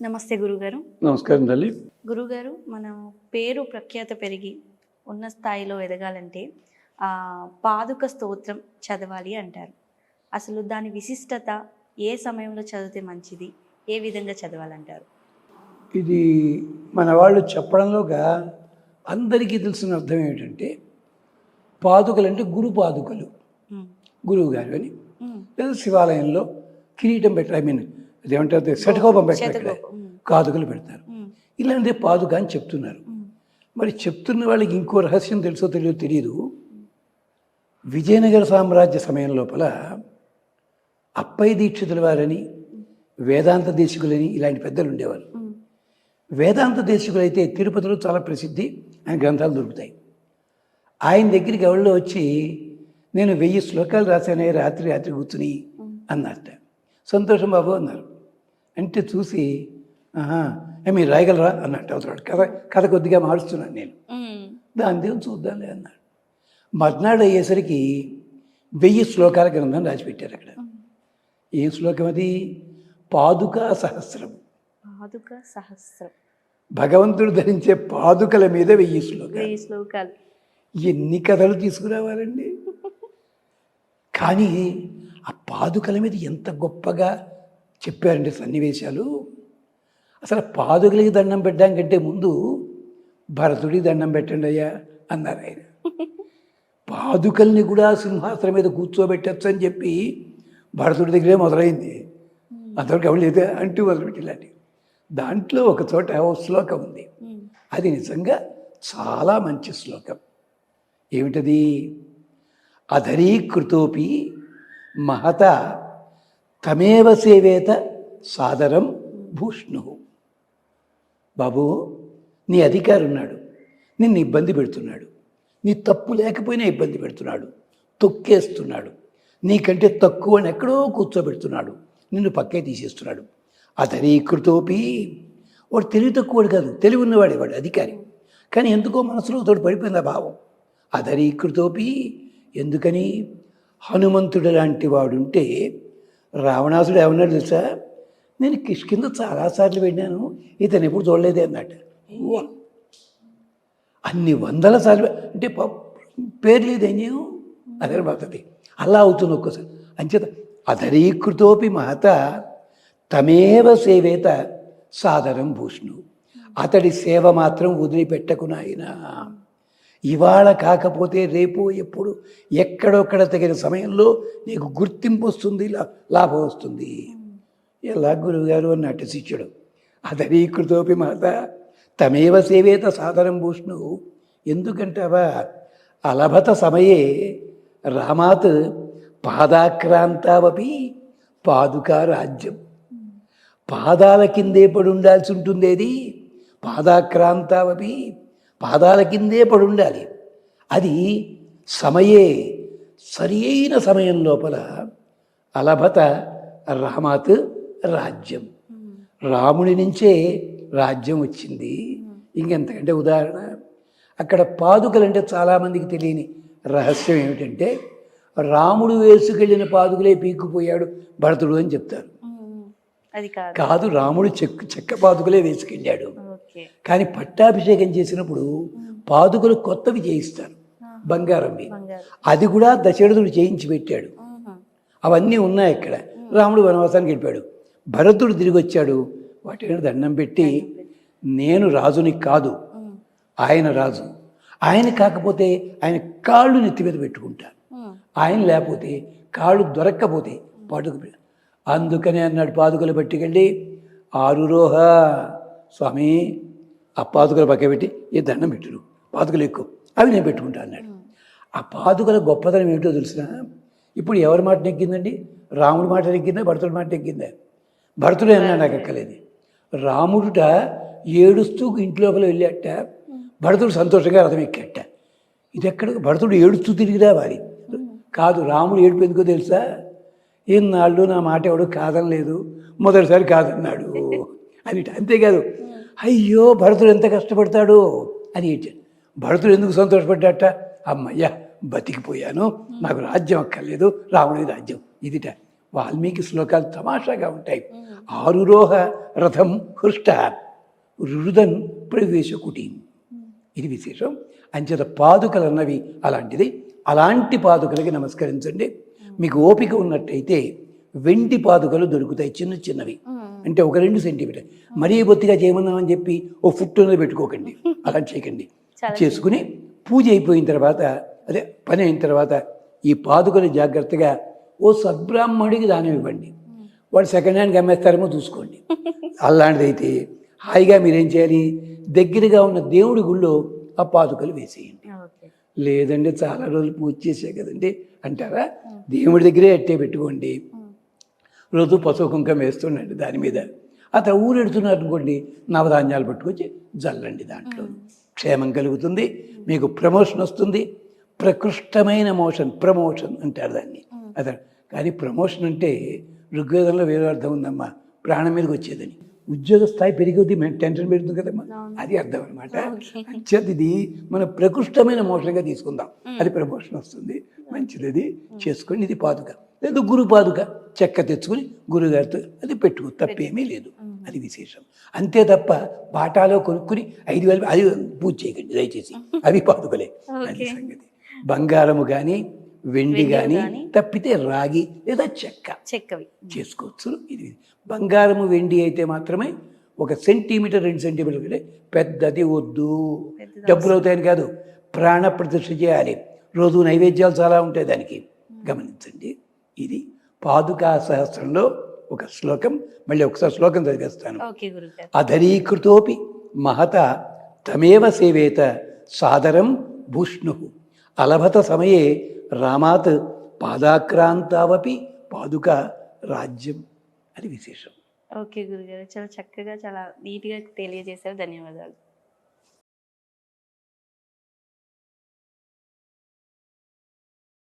నమస్తే గురుగారు. నమస్కారం తల్లి. గురుగారు మనం పేరు ప్రఖ్యాత పెరిగి ఉన్న స్థాయిలో ఎదగాలంటే ఆ, పాదుక స్తోత్రం చదవాలి అంటారు. అసలు దాని విశిష్టత ఏ సమయంలో చదివితే మంచిది? ఏ విధంగా చదవాలంటారు? ఇది మన వాళ్ళు చెప్పడంలోగా అందరికీ తెలిసిన అర్థం ఏమిటంటే పాదుకలు అంటే గురు పాదుకలు. గురువు గారు అని. లేదా శివాలయంలో కిరీటం పెట్టారు ఐ మీన్ అదేమంటారు శటకోపం పెట్టారు కాదుకలు పెడతారు. ఇలాంటిదే పాదుక అని చెప్తున్నారు. మరి చెప్తున్న వాళ్ళకి ఇంకో రహస్యం తెలుసో తెలియదో తెలియదు విజయనగర సామ్రాజ్య సమయం లోపల అప్పయ్య దీక్షితుల వారని వేదాంత దేశికులని ఇలాంటి పెద్దలు ఉండేవారు. వేదాంత దేశికులైతే తిరుపతిలో చాలా ప్రసిద్ధి ఆయన గ్రంథాలు దొరుకుతాయి. ఆయన దగ్గరికి ఎవరిలో వచ్చి నేను వెయ్యి శ్లోకాలు రాశానే రాత్రి రాత్రి కూర్చుని అన్నట్ట సంతోషం బాబు అన్నారు. అంటే చూసి మీరు రాయగలరా? అన్నట్టు అవుతాడు కథ కథ కొద్దిగా మారుస్తున్నాను నేను. దాని దేవుని చూద్దాంలే అన్నాడు. మర్నాడు అయ్యేసరికి వెయ్యి శ్లోకాల గ్రంథం రాసిపెట్టారు అక్కడ. ఏ శ్లోకం అది? పాదుకా సహస్రం. పాదుక సహస్రం. భగవంతుడు ధరించే పాదుకల మీద వెయ్యి శ్లోకాలు. శ్లోకాలు. ఎన్ని కథలు తీసుకురావాలండి? కానీ ఆ పాదుకల మీద ఎంత గొప్పగా చెప్పారండి సన్నివేశాలు. అసలు పాదుకలకి దండం పెట్టడం కంటే ముందు భరతుడికి దండం పెట్టండి అయ్యా అన్నారు ఆయన. పాదుకల్ని కూడా సింహాసనం మీద కూర్చోబెట్టచ్చు అని చెప్పి భరతుడి దగ్గరే మొదలైంది. అంతవరకు ఎవరు లేదా అంటూ మొదలుపెట్టి దాంట్లో ఒక చోట ఓ శ్లోకం ఉంది. అది నిజంగా చాలా మంచి శ్లోకం. ఏమిటది? అధరీకృతోపి మహత తమేవ సేవేత సాదరం భూష్ణు. బాబు నీ అధికారి ఉన్నాడు నిన్ను ఇబ్బంది పెడుతున్నాడు నీ తప్పు లేకపోయినా ఇబ్బంది పెడుతున్నాడు తొక్కేస్తున్నాడు నీకంటే తక్కువ అని ఎక్కడో కూర్చోబెడుతున్నాడు నిన్ను పక్కే తీసేస్తున్నాడు. అధరీకృతోపి వాడు తెలివి తక్కువడు కాదు తెలివి ఉన్నవాడే వాడు అధికారి. కానీ ఎందుకో మనసులో తోడు పడిపోయింది ఆ భావం. అధరీకృతోపి ఎందుకని? హనుమంతుడు లాంటి వాడుంటే రావణాసుడు ఏమన్నాడు తెలుసా? నేను కిష్కింద చాలాసార్లు వెళ్ళాను ఇతను ఎప్పుడు చూడలేదే అన్నట్టు అన్ని వందల సార్లు అంటే ప- పేరు నేను అదే పడుతుంది అలా అవుతుంది ఒక్కోసారి. అంచేత అధరీకృతోపి మహత తమేవ సేవేత సాదరం భూష్ణు. అతడి సేవ మాత్రం వదిలిపెట్టకునాయినా. ఇవాళ కాకపోతే రేపు ఎప్పుడు ఎక్కడొక్కడ తగిన సమయంలో నీకు గుర్తింపు వస్తుంది లా- లాభం వస్తుంది. ఎలా గురువుగారు అన్నట్టు శిష్యుడు అధరీకృతోపి మాత తమేవ సేవేత సాధనం భూష్ణు. ఎందుకంటావా? అలభత సమయే రామాత్ పాదాక్రాంతావపి పాదుకా రాజ్యం. పాదాల కిందే పడి ఉండాల్సి ఉంటుందేది? పాదాక్రాంతావపి పాదాల కిందే పడి ఉండాలి అది సమయే సరి అయిన సమయం లోపల అలభత రామాత్ రాజ్యం. రాముడి నుంచే రాజ్యం వచ్చింది. ఇంకెంతకంటే ఉదాహరణ అక్కడ పాదుకలు అంటే చాలామందికి తెలియని రహస్యం ఏమిటంటే రాముడు వేసుకెళ్ళిన పాదుకలే పీక్కుపోయాడు భరతుడు అని చెప్తారు. కాదు. రాముడు చెక్క చెక్క పాదుకలే వేసుకెళ్ళాడు. కానీ పట్టాభిషేకం చేసినప్పుడు పాదుకలు కొత్తవి చేయిస్తారు బంగారు అది కూడా దశరథుడు చేయించి పెట్టాడు. అవన్నీ ఉన్నాయి ఇక్కడ. రాముడు వనవాసానికి వెళ్ళిపోయాడు. భరతుడు తిరిగి వచ్చాడు. వాటిని దండం పెట్టి నేను రాజుని కాదు ఆయన రాజు. ఆయన కాకపోతే ఆయన కాళ్ళు నెత్తి మీద పెట్టుకుంటాను ఆయన లేకపోతే కాళ్ళు దొరక్కపోతే పాటుకు అందుకనే అన్నాడు పాదుకలు పట్టుకెళ్ళి ఆరురోహ స్వామి ఆ పాదుకలు పక్క పెట్టి ఈ దండం పెట్టుడు? పాదుకలు ఎక్కువ. అవి నేను పెట్టుకుంటా అన్నాడు. ఆ పాదుకల గొప్పతనం ఏమిటో తెలిసిన? ఇప్పుడు ఎవరి మాట నెగ్గిందండి? రాముడి మాట నెగ్గిందా? భరతుడి మాట నెగ్గిందా? భరతుడే అన్నా నాకు ఎక్కలేదు. రాముడుట ఏడుస్తూ ఇంట్లోపల వెళ్ళాట. భరతుడు సంతోషంగా రథం ఎక్కట. ఇది ఎక్కడ భరతుడు ఏడుస్తూ తిరిగిరా వారి. కాదు రాముడు ఏడుపు ఎందుకో తెలుసా? ఈనాళ్ళు నా మాట ఎవడు కాదనలేదు. మొదటిసారి కాదన్నాడు. అని అంతేకాదు అయ్యో భరతుడు ఎంత కష్టపడతాడు అని ఏడ్చాడు భరతుడు ఎందుకు సంతోషపడ్డాట? అమ్మయ్య బతికిపోయాను నాకు రాజ్యం అక్కర్లేదు రాముడి రాజ్యం. ఇదిట వాల్మీకి శ్లోకాలు తమాషాగా ఉంటాయి. ఆరురోహ రథం హృష్ట రురుదన్ ప్రవేశకుటి ఇది విశేషం. అంచేత పాదుకలు అన్నవి అలాంటిది. అలాంటి పాదుకలకి నమస్కరించండి. మీకు ఓపిక ఉన్నట్టయితే వెండి పాదుకలు దొరుకుతాయి చిన్న చిన్నవి. అంటే ఒక రెండు సెంటీమీటర్. మరీ బొత్తిగా చేయమన్నామని చెప్పి ఓ ఫుట్ పెట్టుకోకండి. అలా చేయకండి. చేసుకుని పూజ అయిపోయిన తర్వాత అదే పని అయిన తర్వాత ఈ పాదుకలు జాగ్రత్తగా ఓ సద్బ్రాహ్మణుడికి దానం ఇవ్వండి. వాడు సెకండ్ హ్యాండ్కి అమ్మేస్తారేమో చూసుకోండి. అలాంటిదైతే హాయిగా మీరేం చేయాలి? దగ్గరగా ఉన్న దేవుడి గుళ్ళో ఆ పాదుకలు వేసేయండి. లేదండి చాలా రోజులు పూజ చేసే కదండి. అంటారా? దేవుడి దగ్గరే అట్టే పెట్టుకోండి. రోజు పసుపు కుంకం వేస్తుండండి దాని మీద. ఆ తర్వాత ఊరెడుతున్నారు అనుకోండి నవధాన్యాలు పట్టుకొచ్చి జల్లండి దాంట్లో. క్షేమం కలుగుతుంది మీకు ప్రమోషన్ వస్తుంది. ప్రకృష్టమైన మోషన్ ప్రమోషన్ అంటారు దాన్ని. అదే కానీ ప్రమోషన్ అంటే ఋగ్వేదంలో వేరే అర్థం ఉందమ్మా ప్రాణం మీదకి వచ్చేదని. ఉద్యోగ స్థాయి పెరిగొద్ది టెన్షన్ పెరుగుతుంది కదమ్మా. అది అర్థం అనమాట అంచేత ఇది మన ప్రకృష్టమైన మోషన్గా తీసుకుందాం. అది ప్రమోషన్ వస్తుంది. మంచిది అది చేసుకొని ఇది పాదుక. లేదు గురు పాదుక చెక్క తెచ్చుకొని గురుగారితో అది పెట్టుకో తప్పేమీ లేదు. అది విశేషం. అంతే తప్ప బాటాలో కొనుక్కుని ఐదు వేలు అది పూజ చేయకండి దయచేసి. అవి పాదుకలే. అది సంగతి. బంగారము కానీ వెండి కానీ తప్పితే రాగి లేదా చెక్క. చెక్కవి. చేసుకోవచ్చు. ఇది బంగారము వెండి అయితే మాత్రమే ఒక సెంటీమీటర్ రెండు సెంటీమీటర్ కంటే పెద్దది వద్దు. డబ్బులు అవుతాయని కాదు. ప్రాణ ప్రతిష్ఠ చేయాలి. రోజు నైవేద్యాలు చాలా ఉంటాయి దానికి. గమనించండి. ఇది పాదుకా సహస్రంలో ఒక శ్లోకం మళ్ళీ ఒకసారి శ్లోకం చదివేస్తాను. అధరీకృతోపి మహత తమేవ సేవేత సాదరం భూష్ణు. అలభత సమయే రామాత్ పాదాక్రాంతావపి పాదుక రాజ్యం అది విశేషం. ఓకే గురుగారు చాలా చక్కగా చాలా నీట్గా తెలియజేశారు. ధన్యవాదాలు.